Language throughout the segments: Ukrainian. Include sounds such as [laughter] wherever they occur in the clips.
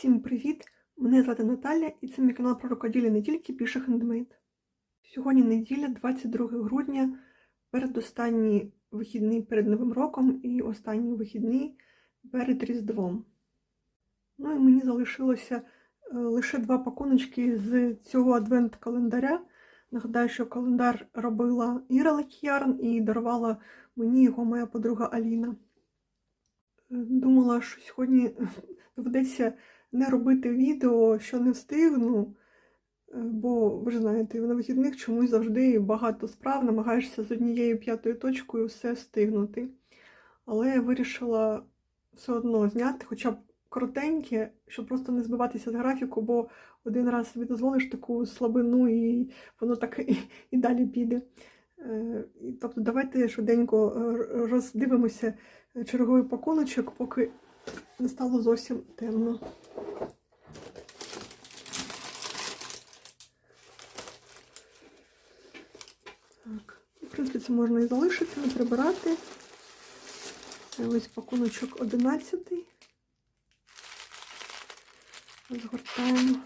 Всім привіт! Мене звати Наталя і це мій канал про рукоділля не тільки піше хендмейд. Сьогодні неділя, 22 грудня, передостанній вихідний перед Новим роком і останній вихідний перед Різдвом. Ну і мені залишилося е, лише два пакуночки з цього адвент-календаря. Нагадаю, що календар робила Іра Лекіярн і дарувала мені його моя подруга Аліна. Е, Думала, що сьогодні [laughs] доведеться не робити відео, що не встигну, е, бо ви ж знаєте, на вихідних чомусь завжди багато справ, намагаєшся з однією п'ятою точкою все встигнути. Але я вирішила все одно зняти, хоча б коротеньке, щоб просто не збиватися з графіку, бо один раз собі дозволиш таку слабину, і воно так і, і далі піде. Е, Тобто, давайте швиденько е, роздивимося черговий пакуночок, поки не стало зовсім темно. Так, в принципі, це можна і залишити, не прибирати. Ось пакуночок 11. Згортаємо.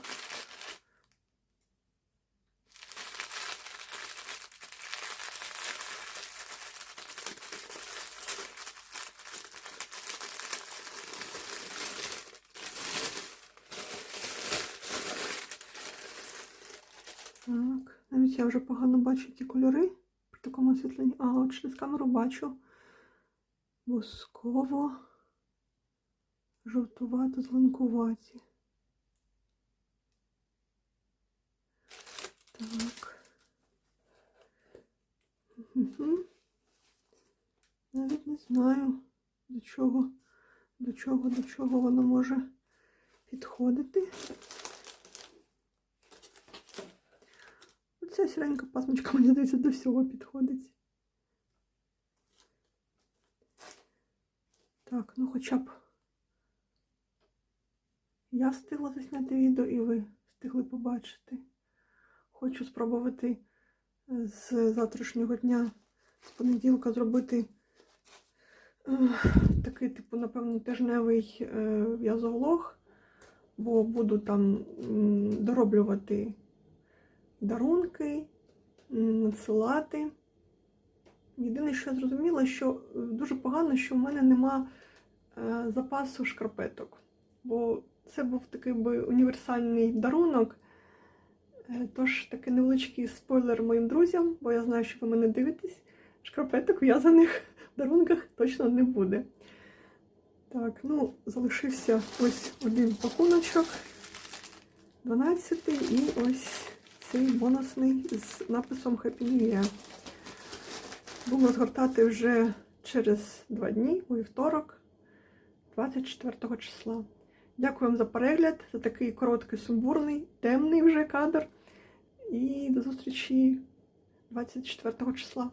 Так, навіть я вже погано бачу ті кольори при такому освітленні. А, от через камеру бачу восково, жовтувато, зеленкуваті. Так. Угу. Навіть не знаю, до чого, до чого, до чого воно може підходити. Ця сіренька пасмочка, мені здається, до всього підходить. Так, ну хоча б я встигла засняти відео і ви встигли побачити. Хочу спробувати з завтрашнього дня, з понеділка, зробити е, такий, типу, напевно, тижневий е, в'язовлог, бо буду там дороблювати дарунки, надсилати. Єдине, що я зрозуміла, що е, дуже погано, що в мене нема е, запасу шкарпеток. Бо це був такий би універсальний дарунок. Е, Тож такий невеличкий спойлер моїм друзям, бо я знаю, що ви мене дивитесь. Шкарпеток в'язаних в дарунках точно не буде. Так, ну, залишився ось один пакуночок, 12 і ось цей бонусний з написом Happy New Year. Буду згортати вже через два дні, у вівторок, 24 числа. Дякую вам за перегляд, за такий короткий, сумбурний, темний вже кадр. І до зустрічі 24 числа.